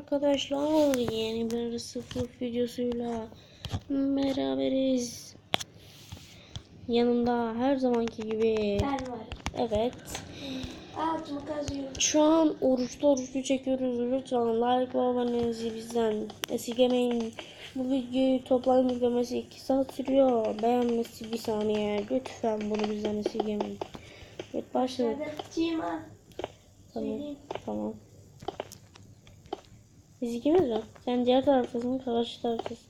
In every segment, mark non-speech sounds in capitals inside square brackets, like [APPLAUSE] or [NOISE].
arkadaşlar yeni bir sıfır videosuyla beraberiz. Yanımda her zamanki gibi. Ben varım. Evet. Altımı kazıyorum. Şu an oruçlu oruçlu çekiyoruz. Lütfen like ve abonenizi bizden esirgemeyin. Bu videoyu toplam izlemesi 2 saat sürüyor. Beğenmesi bir saniye. Lütfen bunu bizden esirgemeyin. Evet başladık. Tamam. Tamam. Biz ikimiz mi? Sen diğer taraftasın, karşı taraftasın.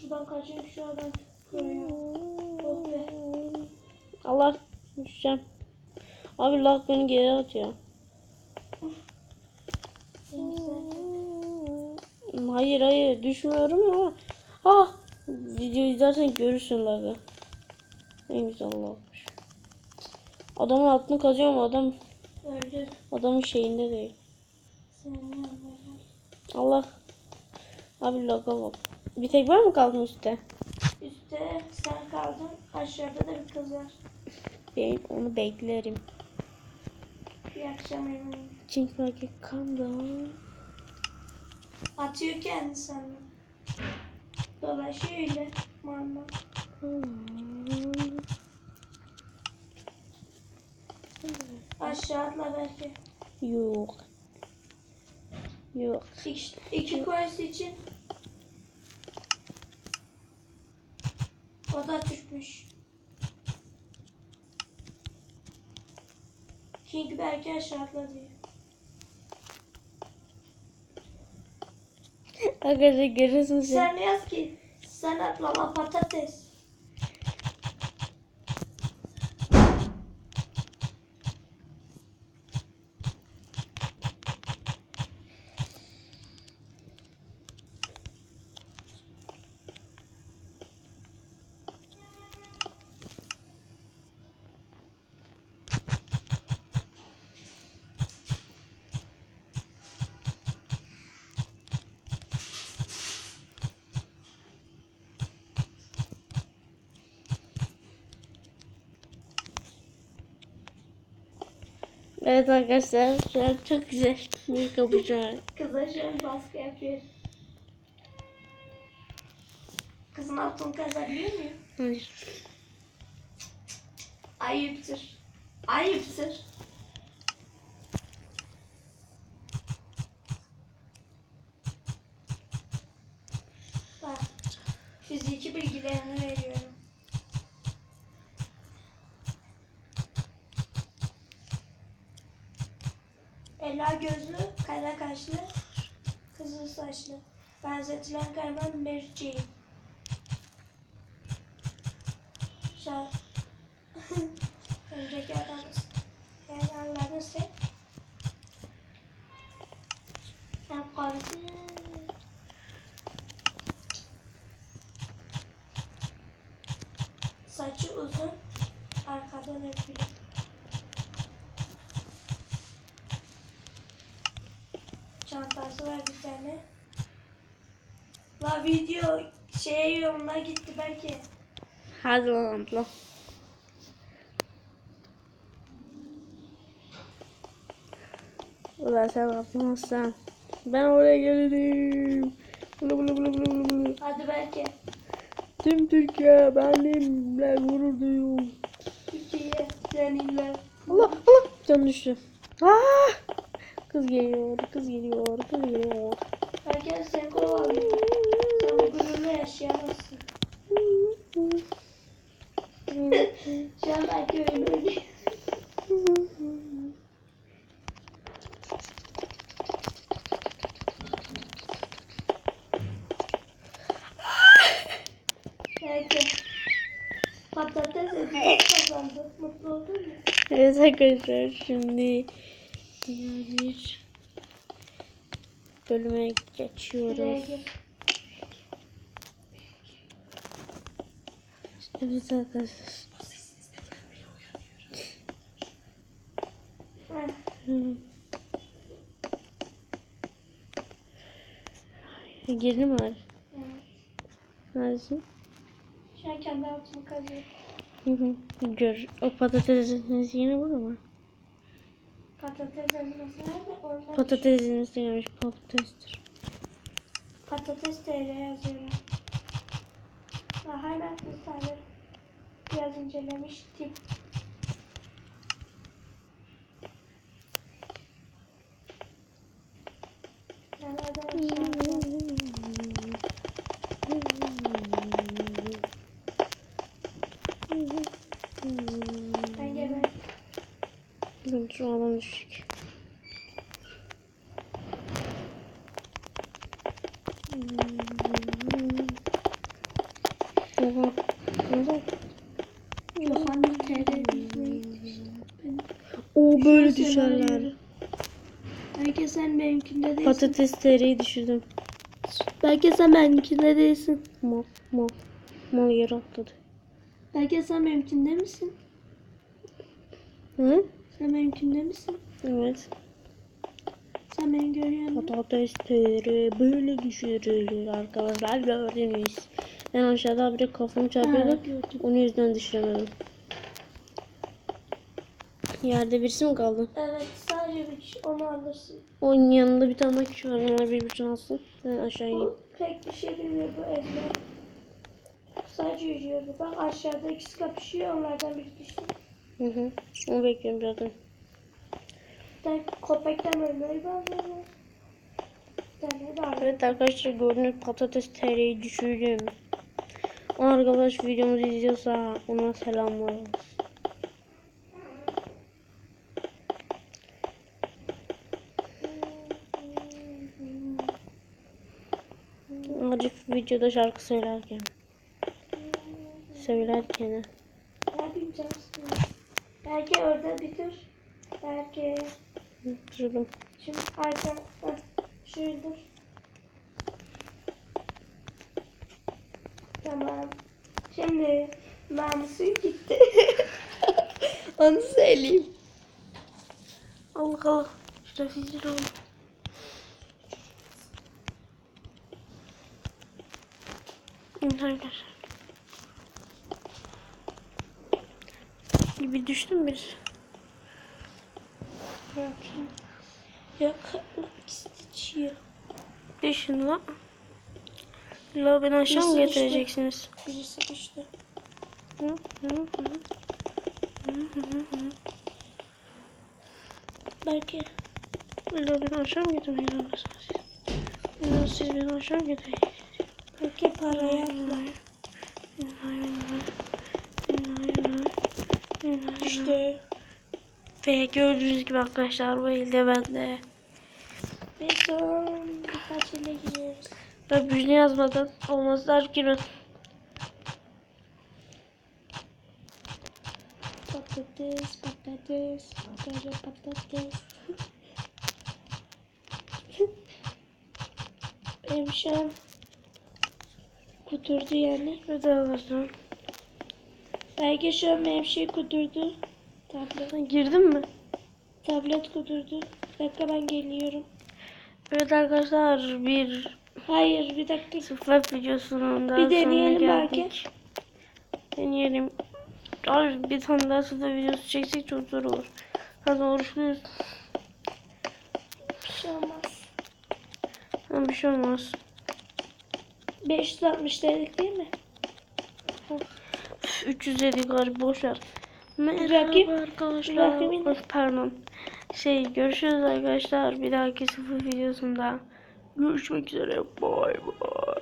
Şuradan kaçayım şu adam. Görüyor. Oh be. Allah düşeceğim. Abi lag beni geri atıyor. Hayır hayır düşmüyorum ama. Ah! Videoyu izlersen görürsün lagı. En güzel lagmış. Adamın altını kazıyorum adam Öldür. adamın şeyinde değil. Allah. Abi laga bak. Bir tek ben mi kaldım üstte? Üstte sen kaldın. Aşağıda da bir kız var. Ben onu beklerim. Bir akşam yemeği. Çünkü belki kandım. Atıyor kendi sana. Dolaşıyor öyle. Mama. Aşağı atla belki. Yok. Yok. İki, iki koyası için. O da düşmüş. King belki aşağı atla diyor. Arkadaşlar görüyorsunuz. Sen yaz ki? Sen atlama patates. Evet arkadaşlar şu an çok güzel bir kapışma. Kıza şu an baskı yapıyor. Kızın altını kazabiliyor muyum? Hayır. Ayıptır. Ayıptır. Bak. Fiziki bilgilerini Ela gözlü, kara kaşlı, kızıl saçlı. Benzetilen kahraman Jane. Şah. [LAUGHS] Önceki adamız. Yani anladın Ben karısı. Saçı uzun. Arkadan öpülür. Var bir tane. La video şeye yoluna gitti belki. Hadi lan abla. Ulan sen atmazsan. Ben oraya gelirim. Bulu bulu bulu bulu bulu. Hadi belki. Tüm Türkiye benimle gurur duyuyor. Türkiye seninle. Allah Allah. Can düştü. Ah! Kız geliyor, kız geliyor, kız geliyor. Herkes seni kovalıyor. Sen bu gururla yaşayamazsın. Şu an belki öyle oynuyor. Patates ödülü kazandı. Mutlu oldun mu? Evet arkadaşlar şimdi diğer bir bölüme geçiyoruz. Evet arkadaşlar. Girdi mi var? Neredesin? Şu an kendi altımı kazıyorum. Gör. O patatesin yine burada mı? Patates elması nerede? Orada. Patatesimiz gelmiş patatestir. Patates TL yazıyorum. Bir tane biraz incelemiştim. Gene [LAUGHS] Bizim alan düşük. Oha. Oha. Yohanna O böyle düşerler. Belki sen benimkinde değilsin. Patates TR'yi düşürdüm. Belki sen benimkinde değilsin. Mal mal. Mal yere atladı. Belki sen benimkinde misin? Hı? Sen benimkinde misin? Evet. Sen beni görüyor musun? Patates TR böyle düşürülür arkadaşlar gördünüz. Ben aşağıda bir kafamı çarpıyordu. Onun yüzden düşüremedim. Yerde birisi mi kaldı? Evet sadece bir kişi onu alırsın. Onun yanında bir tane daha kişi var. Onlar birbirine alsın. Ben aşağı ineyim. Bu pek bir şey bilmiyor bu ezber. Sadece yürüyordu. Bak aşağıda ikisi kapışıyor onlardan biri düştü. Hı hı. Onu bekliyorum zaten. Ben köpekten ölmeyi bağlıyorum. Evet arkadaşlar gördüğünüz patates TR'yi düşürdüm. O arkadaş videomuzu izliyorsa ona selamlar olsun. Arif videoda şarkı söylerken. Söylerken. Ne yapayım. Belki orada bir dur. Belki Durum. şimdi arka Heh, şuraya dur. Tamam. Şimdi namusun gitti. [LAUGHS] Onu söyleyeyim. Allah Allah. Şurada fizil oldu. Arkadaşlar. Gibi düştüm bir. Bakayım. Yok. İstiyor. Düşün la. La beni aşağı mı getireceksiniz? Birisi düştü. Hı, hı, hı. Hı, hı, hı, hı. Belki. La beni aşağı mı çalışıyorsunuz? Ya siz beni aşağı mı getireceksiniz? Belki parayı atla. Düştü. Ve gördüğünüz gibi arkadaşlar bu elde bende. Ve son birkaç ile giriyoruz. Ve büyüğünü yazmadan olmazlar girmez. Patates, patates, patates, patates. An kudurdu yani. Evet arkadaşlar. Belki şu an benim şey kudurdu. Tablet. Girdin mi? Tablet kudurdu. Bir dakika ben geliyorum. Evet arkadaşlar bir Hayır bir dakika. sıfır videosunun daha Bir deneyelim sonuna belki. geldik. Deneyelim. Abi bir tane daha sıfır videosu çeksek çok zor olur. Zaten oruçluyuz. Bir şey olmaz. Ama bir şey olmaz. 560 dedik değil mi? Üf, 300 dedik galiba boş ver. bakayım. Merhaba arkadaşlar. Ay, Pardon. Şey görüşürüz arkadaşlar. Bir dahaki sıfır videosunda. Görüşmek üzere. Bay bay.